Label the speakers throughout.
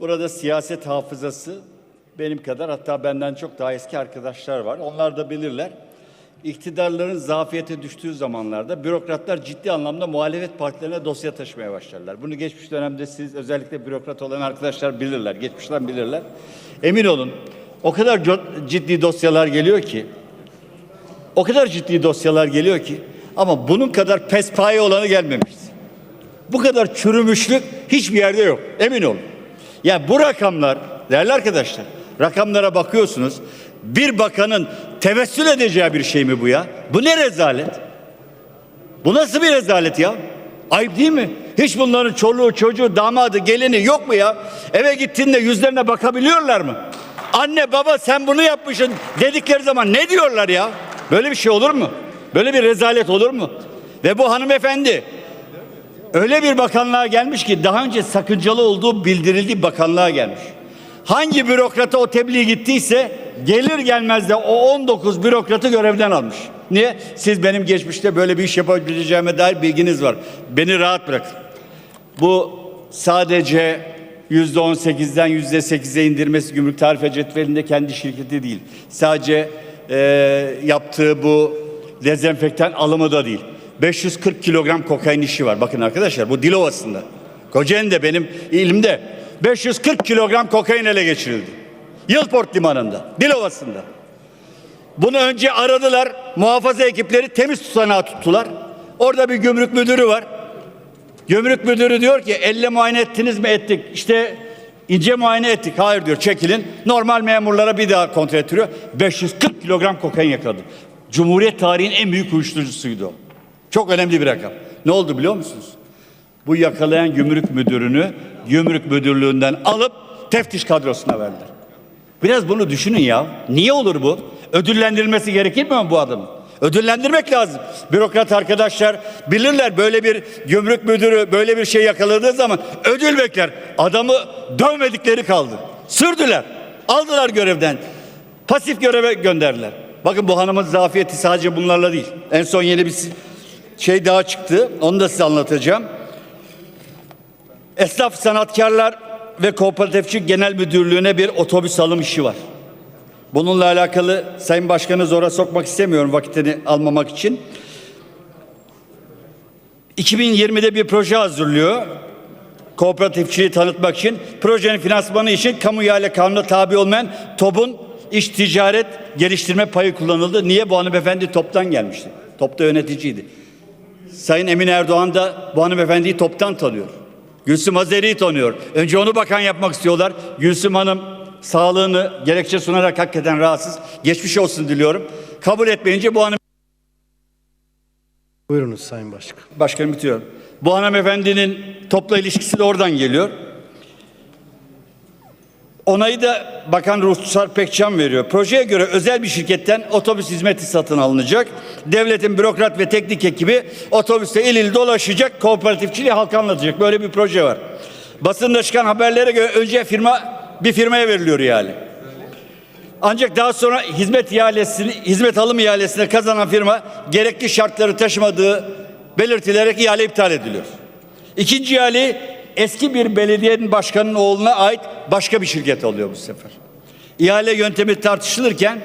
Speaker 1: Burada siyaset hafızası benim kadar hatta benden çok daha eski arkadaşlar var. Onlar da bilirler. İktidarların zafiyete düştüğü zamanlarda bürokratlar ciddi anlamda muhalefet partilerine dosya taşımaya başlarlar. Bunu geçmiş dönemde siz özellikle bürokrat olan arkadaşlar bilirler. Geçmişten bilirler. Emin olun o kadar ciddi dosyalar geliyor ki o kadar ciddi dosyalar geliyor ki ama bunun kadar pespaye olanı gelmemişti. Bu kadar çürümüşlük hiçbir yerde yok. Emin olun. Ya bu rakamlar değerli arkadaşlar rakamlara bakıyorsunuz. Bir bakanın tevessül edeceği bir şey mi bu ya? Bu ne rezalet? Bu nasıl bir rezalet ya? Ayıp değil mi? Hiç bunların çoluğu, çocuğu, damadı, gelini yok mu ya? Eve gittiğinde yüzlerine bakabiliyorlar mı? Anne baba sen bunu yapmışsın dedikleri zaman ne diyorlar ya? Böyle bir şey olur mu? Böyle bir rezalet olur mu? Ve bu hanımefendi öyle bir bakanlığa gelmiş ki daha önce sakıncalı olduğu bildirildiği bakanlığa gelmiş. Hangi bürokrata o tebliğ gittiyse gelir gelmez de o 19 bürokratı görevden almış. Niye? Siz benim geçmişte böyle bir iş yapabileceğime dair bilginiz var. Beni rahat bırakın. Bu sadece yüzde on sekizden yüzde sekize indirmesi gümrük tarife cetvelinde kendi şirketi değil. Sadece e, yaptığı bu dezenfektan alımı da değil. 540 kilogram kokain işi var. Bakın arkadaşlar bu Dilovası'nda. Kocaeli'nde benim ilimde 540 kilogram kokain ele geçirildi. Yılport Limanı'nda, Dilovası'nda. Bunu önce aradılar, muhafaza ekipleri temiz tutanağı tuttular. Orada bir gümrük müdürü var. Gümrük müdürü diyor ki elle muayene ettiniz mi ettik. İşte ince muayene ettik. Hayır diyor çekilin. Normal memurlara bir daha kontrol ettiriyor. 540 kilogram kokain yakaladı. Cumhuriyet tarihinin en büyük uyuşturucusuydu o. Çok önemli bir rakam. Ne oldu biliyor musunuz? Bu yakalayan gümrük müdürünü gümrük müdürlüğünden alıp teftiş kadrosuna verdiler. Biraz bunu düşünün ya. Niye olur bu? Ödüllendirilmesi gerekir mi bu adamın? Ödüllendirmek lazım. Bürokrat arkadaşlar bilirler böyle bir gümrük müdürü böyle bir şey yakaladığı zaman ödül bekler. Adamı dövmedikleri kaldı. Sürdüler. Aldılar görevden. Pasif göreve gönderdiler. Bakın bu hanımın zafiyeti sadece bunlarla değil. En son yeni bir şey daha çıktı. Onu da size anlatacağım. Esnaf Sanatkarlar ve Kooperatifçi Genel Müdürlüğü'ne bir otobüs alım işi var. Bununla alakalı Sayın Başkanı zora sokmak istemiyorum vakitini almamak için. 2020'de bir proje hazırlıyor. Kooperatifçiliği tanıtmak için. Projenin finansmanı için kamu ihale kanununa tabi olmayan TOB'un iş ticaret geliştirme payı kullanıldı. Niye? Bu hanımefendi TOP'tan gelmişti. TOP'ta yöneticiydi. Sayın Emin Erdoğan da bu hanımefendiyi toptan tanıyor. Gülsüm Azeri'yi tanıyor. Önce onu bakan yapmak istiyorlar. Gülsüm Hanım sağlığını gerekçe sunarak hakikaten rahatsız. Geçmiş olsun diliyorum. Kabul etmeyince bu hanım
Speaker 2: Buyurunuz Sayın Başkan.
Speaker 1: Başkanım bitiriyorum. Bu hanımefendinin topla ilişkisi de oradan geliyor. Onayı da Bakan Ruhsar Pekcan veriyor. Projeye göre özel bir şirketten otobüs hizmeti satın alınacak. Devletin bürokrat ve teknik ekibi otobüste il il dolaşacak, kooperatifçiliği halka anlatacak. Böyle bir proje var. Basında çıkan haberlere göre önce firma bir firmaya veriliyor ihale. Ancak daha sonra hizmet ihalesini, hizmet alım ihalesine kazanan firma gerekli şartları taşımadığı belirtilerek ihale iptal ediliyor. İkinci ihale eski bir belediyenin başkanının oğluna ait başka bir şirket alıyor bu sefer. İhale yöntemi tartışılırken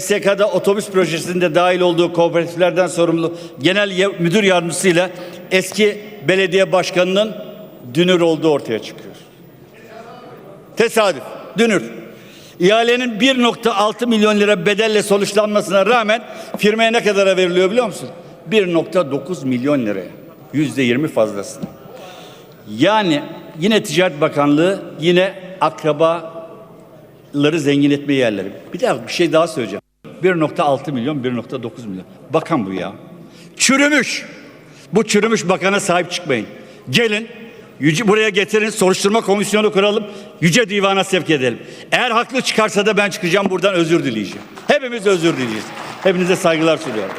Speaker 1: SK'da otobüs projesinde dahil olduğu kooperatiflerden sorumlu genel müdür yardımcısıyla eski belediye başkanının dünür olduğu ortaya çıkıyor. Tesadüf, dünür. İhalenin 1.6 milyon lira bedelle sonuçlanmasına rağmen firmaya ne kadara veriliyor biliyor musun? 1.9 milyon liraya. Yüzde yirmi fazlasını. Yani yine Ticaret Bakanlığı yine akrabaları zengin etme yerleri. Bir daha bir şey daha söyleyeceğim. 1.6 milyon, 1.9 milyon. Bakan bu ya. Çürümüş. Bu çürümüş bakana sahip çıkmayın. Gelin yüce, buraya getirin soruşturma komisyonu kuralım. Yüce Divan'a sevk edelim. Eğer haklı çıkarsa da ben çıkacağım buradan özür dileyeceğim. Hepimiz özür dileyeceğiz. Hepinize saygılar sunuyorum.